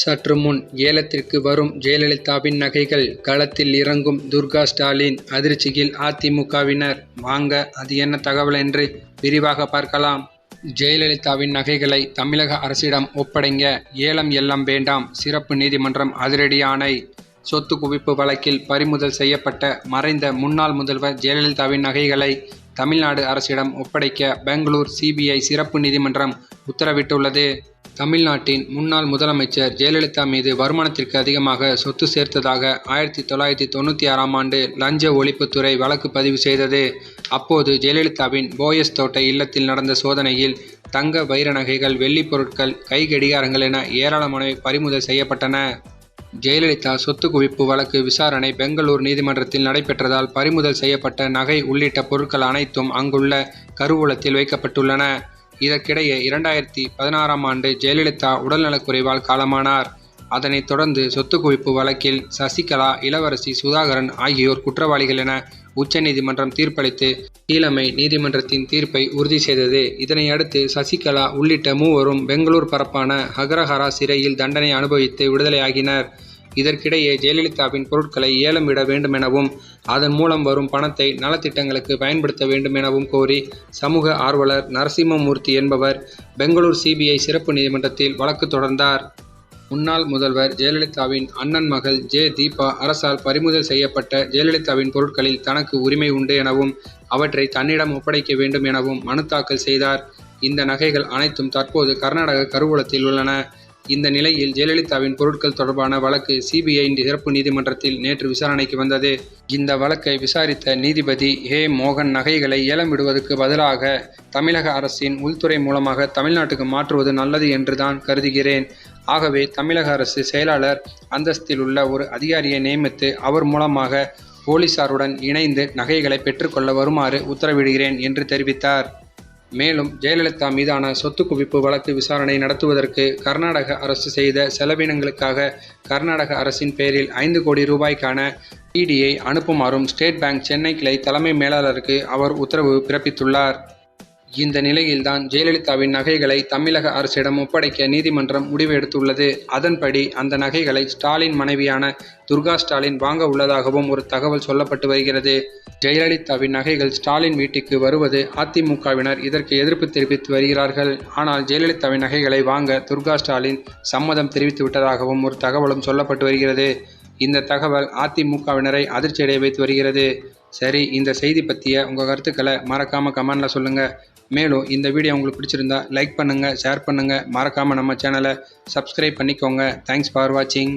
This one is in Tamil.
சற்று முன் ஏலத்திற்கு வரும் ஜெயலலிதாவின் நகைகள் களத்தில் இறங்கும் துர்கா ஸ்டாலின் அதிர்ச்சியில் அதிமுகவினர். வாங்க அது என்ன தகவல் என்று விரிவாக பார்க்கலாம். ஜெயலலிதாவின் நகைகளை தமிழக அரசிடம் ஒப்படைங்க ஏலம் எல்லாம் வேண்டாம் சிறப்பு நீதிமன்றம் அதிரடி ஆணை சொத்து குவிப்பு வழக்கில் பறிமுதல் செய்யப்பட்ட மறைந்த முன்னாள் முதல்வர் ஜெயலலிதாவின் நகைகளை தமிழ்நாடு அரசிடம் ஒப்படைக்க பெங்களூர் சிபிஐ சிறப்பு நீதிமன்றம் உத்தரவிட்டுள்ளது. தமிழ்நாட்டின் முன்னாள் முதலமைச்சர் ஜெயலலிதா மீது வருமானத்திற்கு அதிகமாக சொத்து சேர்த்ததாக ஆயிரத்தி தொள்ளாயிரத்தி தொண்ணூற்றி ஆறாம் ஆண்டு லஞ்ச ஒழிப்புத்துறை வழக்கு பதிவு செய்தது. அப்போது ஜெயலலிதாவின் போயஸ் தோட்ட இல்லத்தில் நடந்த சோதனையில் தங்க வைர நகைகள் வெள்ளிப் பொருட்கள் கை கடிகாரங்கள் என ஏராளமானவை பறிமுதல் செய்யப்பட்டன. ஜெயலலிதா சொத்து குவிப்பு வழக்கு விசாரணை பெங்களூர் நீதிமன்றத்தில் நடைபெற்றதால் பறிமுதல் செய்யப்பட்ட நகை உள்ளிட்ட பொருட்கள் அனைத்தும் அங்குள்ள கருவூலத்தில் வைக்கப்பட்டுள்ளன. இதற்கிடையே இரண்டாயிரத்தி பதினாறாம் ஆண்டு ஜெயலலிதா உடல்நலக்குறைவால் காலமானார். அதனைத் தொடர்ந்து சொத்து குவிப்பு வழக்கில் சசிகலா இளவரசி சுதாகரன் ஆகியோர் குற்றவாளிகள் என உச்சநீதிமன்றம் தீர்ப்பளித்து கீழமை நீதிமன்றத்தின் தீர்ப்பை உறுதி செய்தது. இதனை அடுத்து சசிகலா உள்ளிட்ட மூவரும் பெங்களூர் பரப்பான அக்ரஹாரா சிறையில் தண்டனை அனுபவித்து விடுதலையாகினர். இதற்கிடையே ஜெயலலிதாவின் பொருட்களை ஏலம் விட வேண்டுமெனவும் அதன் மூலம் வரும் பணத்தை நலத்திட்டங்களுக்கு பயன்படுத்த வேண்டும் எனவும் கோரி சமூக ஆர்வலர் நரசிம்மமூர்த்தி என்பவர் பெங்களூர் சிபிஐ சிறப்பு நீதிமன்றத்தில் வழக்கு தொடர்ந்தார். முன்னாள் முதல்வர் ஜெயலலிதாவின் அண்ணன் மகள் ஜே தீபா அரசால் பறிமுதல் செய்யப்பட்ட ஜெயலலிதாவின் பொருட்களில் தனக்கு உரிமை உண்டு எனவும் அவற்றை தன்னிடம் ஒப்படைக்க வேண்டும் எனவும் மனு தாக்கல் செய்தார். இந்த நகைகள் அனைத்தும் தற்போது கர்நாடக கருவூலத்தில் உள்ளன. இந்த நிலையில் ஜெயலலிதாவின் பொருட்கள் தொடர்பான வழக்கு சிபிஐ சிறப்பு நீதிமன்றத்தில் நேற்று விசாரணைக்கு வந்தது. இந்த வழக்கை விசாரித்த நீதிபதி ஹே மோகன் நகைகளை ஏலம் விடுவதற்கு பதிலாக தமிழக அரசின் உள்துறை மூலமாக தமிழ்நாட்டுக்கு மாற்றுவது நல்லது என்றுதான் கருதுகிறேன். ஆகவே தமிழக அரசு செயலாளர் அந்தஸ்தில் உள்ள ஒரு அதிகாரியை நியமித்து அவர் மூலமாக போலீசாருடன் இணைந்து நகைகளை பெற்றுக்கொள்ள வருமாறு உத்தரவிடுகிறேன் என்று தெரிவித்தார். மேலும் ஜெயலலிதா மீதான சொத்து குவிப்பு வழக்கு விசாரணை நடத்துவதற்கு கர்நாடக அரசு செய்த செலவினங்களுக்காக கர்நாடக அரசின் பெயரில் ஐந்து கோடி ரூபாய்க்கான டிடியை அனுப்புமாறும் ஸ்டேட் பேங்க் சென்னை கிளை தலைமை மேலாளருக்கு அவர் உத்தரவு பிறப்பித்துள்ளார். இந்த நிலையில்தான் ஜெயலலிதாவின் நகைகளை தமிழக அரசிடம் ஒப்படைக்க நீதிமன்றம் முடிவு எடுத்துள்ளது. அதன்படி அந்த நகைகளை ஸ்டாலின் மனைவியான துர்கா ஸ்டாலின் வாங்க உள்ளதாகவும் ஒரு தகவல் சொல்லப்பட்டு வருகிறது. ஜெயலலிதாவின் நகைகள் ஸ்டாலின் வீட்டுக்கு வருவது அதிமுகவினர் இதற்கு எதிர்ப்பு தெரிவித்து வருகிறார்கள். ஆனால் ஜெயலலிதாவின் நகைகளை வாங்க துர்கா ஸ்டாலின் சம்மதம் தெரிவித்து விட்டதாகவும் ஒரு தகவலும் சொல்லப்பட்டு வருகிறது. இந்த தகவல் அதிமுகவினரை அதிர்ச்சியடைய வைத்து வருகிறது. சரி இந்த செய்தி பற்றிய உங்கள் கருத்துக்களை மறக்காமல் கமெண்டில் சொல்லுங்கள் மேலும் இந்த வீடியோ உங்களுக்கு பிடிச்சிருந்தா லைக் பண்ணுங்கள் ஷேர் பண்ணுங்கள் மறக்காமல் நம்ம சேனலை சப்ஸ்கிரைப் பண்ணிக்கோங்க. தேங்க்ஸ் ஃபார் வாட்சிங்